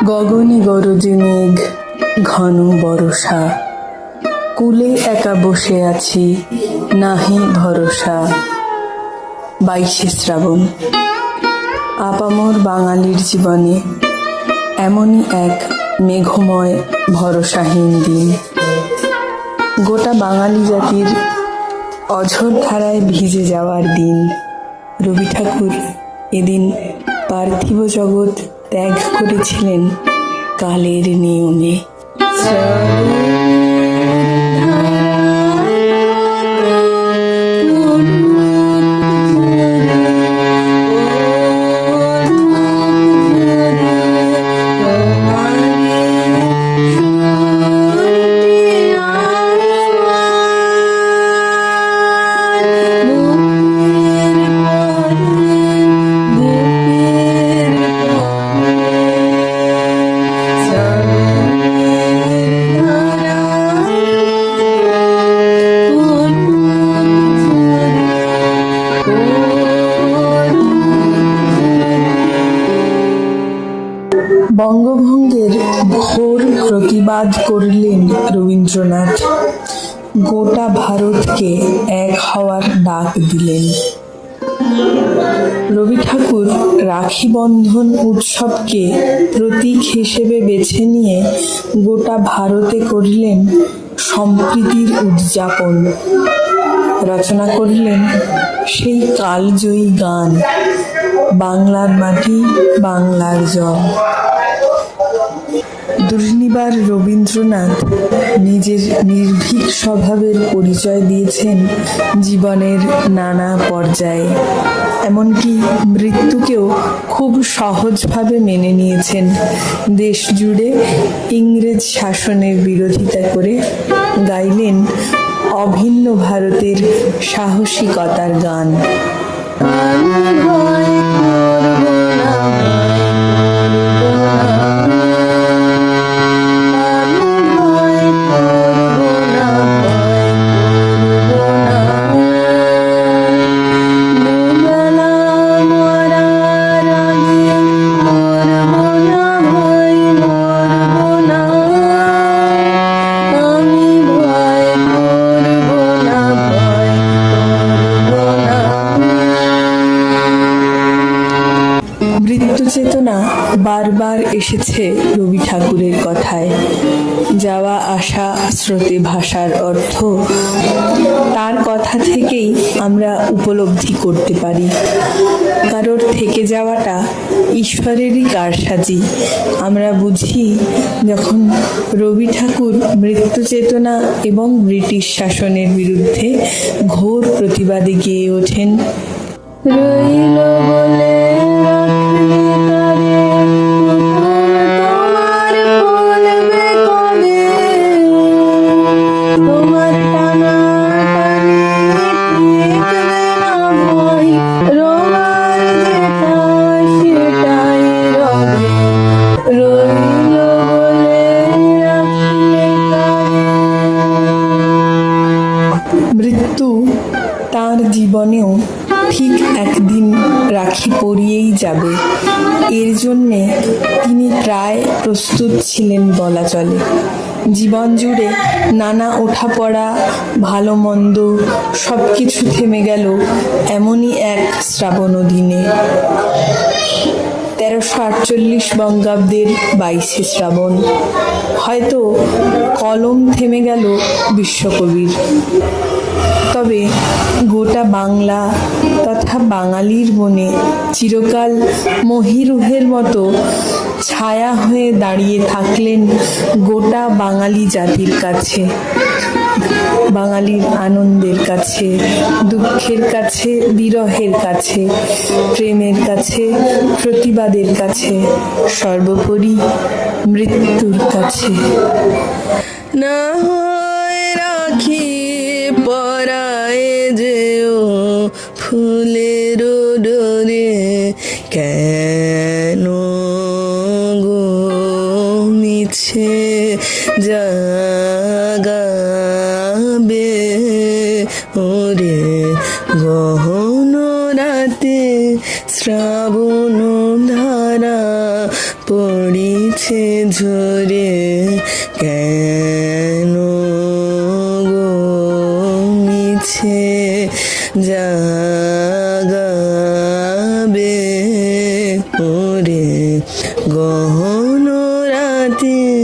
গগনে গরজে মেঘ ঘন বরষা। কুলে একা বসে আছি, নাহি ভরসা। বাইশে শ্রাবণ। আপামর বাঙালির জীবনে এমনই এক মেঘময়, ভরসাহীন দিন। গোটা বাঙালি জাতির অঝোর ধারায় ভিজে যাওয়ার দিন। রবি ঠাকুর এদিন পার্থিব জগৎ ত্যাগ করেছিলেন কালের নিয়মে। বঙ্গভঙ্গের ঘোর প্রতিবাদ করলেন রবীন্দ্রনাথ। গোটা ভারতকে এক হওয়ার ডাক দিলেন। রবি ঠাকুর রাখি বন্ধন উৎসবকে প্রতীক হিসেবে বেছে নিয়ে গোটা ভারতে করলেন সম্প্রীতির উদযাপন। রচনা করলেন সেই কালজয়ী গান, বাংলার মাটি, বাংলার জল। দুর্নিবার রবীন্দ্রনাথ নিজের নির্ভীক স্বভাবের পরিচয় দিয়েছেন জীবনের নানা পর্যায়ে। এমনকি মৃত্যুকেও খুব সহজভাবে মেনে নিয়েছেন। দেশ জুড়ে ইংরেজ শাসনের বিরোধিতা করে গাইলেন অভিন্ন ভারতের সাহসিকতার গান। মৃত্যু চেতনা বারবার এসেছে রবি ঠাকুরের কথায়। যাওয়া আসা স্রোতে ভাষার অর্থ, তার কথা থেকেই আমরা উপলব্ধি করতে পারি। কারোর থেকে যাওয়াটা ঈশ্বরেরই কারসাজি। আমরা বুঝি যখন রবি ঠাকুর মৃত্যু চেতনা এবং ব্রিটিশ শাসনের বিরুদ্ধে ঘোর প্রতিবাদে গেয়ে ওঠেন। রইল রাখি পরিয়েই যাবে। এর জন্যে তিনি প্রায় প্রস্তুত ছিলেন বলা চলে। জীবন জুড়ে নানা ওঠাপড়া ভালো মন্দ সব কিছু থেমে গেল এমনই এক শ্রাবণ দিনে। তেরোশো আটচল্লিশ বঙ্গাব্দের বাইশে শ্রাবণ। হয়তো কলম থেমে গেল বিশ্বকবির। তবে গোটা বাংলা তথা বাঙালির মনে চিরকাল মহিরুহের মতো ছায়া হয়ে দাঁড়িয়ে থাকলেন গোটা বাঙালি জাতির কাছে, বাঙালির আনন্দের কাছে, দুঃখের কাছে, বিরহের কাছে, প্রেমের কাছে, প্রতিবাদের কাছে, সর্বোপরি মৃত্যুর কাছে। না ফুলের ডোরে কেন গো মিছে জাগাবে? ওরে গহন রাতে শ্রাবণ ধারা পড়িছে ঝরে কেন গো মিছে যা পরে গহন রাতে